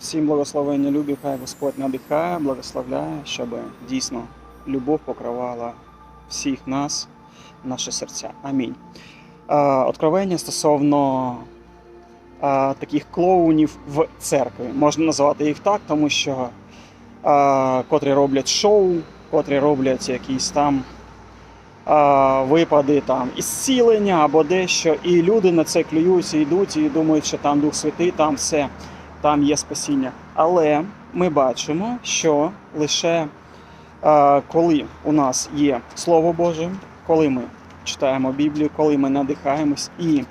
Всім благословення любі, хай Господь надихає, благословляє, щоб дійсно любов покривала всіх нас, наші серця. Амінь. Откровення стосовно таких клоунів в церкві. Можна назвати їх так, тому що котрі роблять шоу, котрі роблять якісь там випади там ісцілення або дещо, і люди на це клюються, йдуть і думають, що там Дух Святий, там все, там є спасіння. Але ми бачимо, що лише е, коли у нас є Слово Боже, коли ми читаємо Біблію, коли ми надихаємось і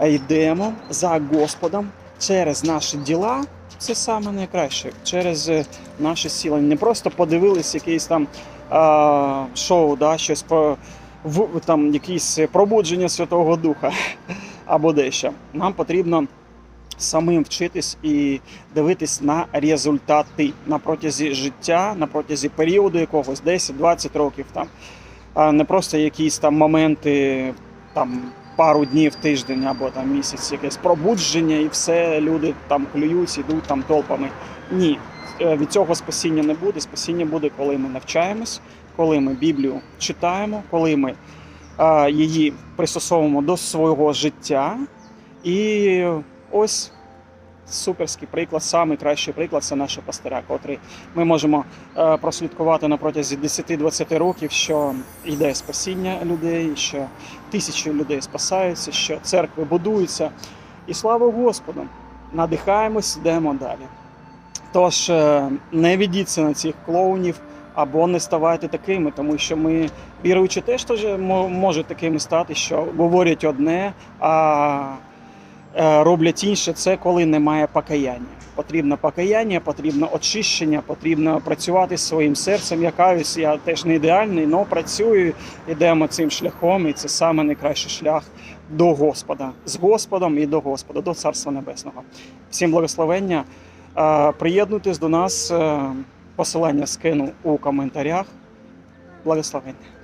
йдемо за Господом через наші діла, це саме найкраще. Через е, наше сілення. Не просто подивились якийсь там а, шоу, да, щось про в, там якісь пробудження Святого Духа або дещо. Нам потрібно самим вчитись і дивитись на результати на протязі життя, на протязі періоду якогось 10-20 років там. А не просто якісь там моменти там пару днів, тиждень або там місяць, якесь пробудження, і все люди там клюють, ідуть там толпами. Ні, Е, від цього спасіння не буде. Спасіння буде, коли ми навчаємось, коли ми Біблію читаємо, коли ми її пристосовуємо до свого життя. І ось суперський приклад, самий кращий приклад це наші пастиря, котрий ми можемо е, прослідкувати на протязі 10-20 років, що йде спасіння людей, що тисячі людей спасаються, що церкви будуються. І слава Господу! Надихаємось, йдемо далі. Тож е, не ведіться на цих клоунів або не ставайте такими, тому що ми, віруючи, теж можуть такими стати, що говорять одне, а роблять інше. Це коли немає покаяння. Потрібно покаяння, потрібно очищення, потрібно працювати зі своїм серцем. Я каюсь, я теж не ідеальний, але працюю, йдемо цим шляхом, і це саме найкращий шлях до Господа, з Господом і до Господа, до Царства Небесного. Всім благословення. Е, Приєднуйтесь до нас. е, Посилання скину у коментарях. Благословення.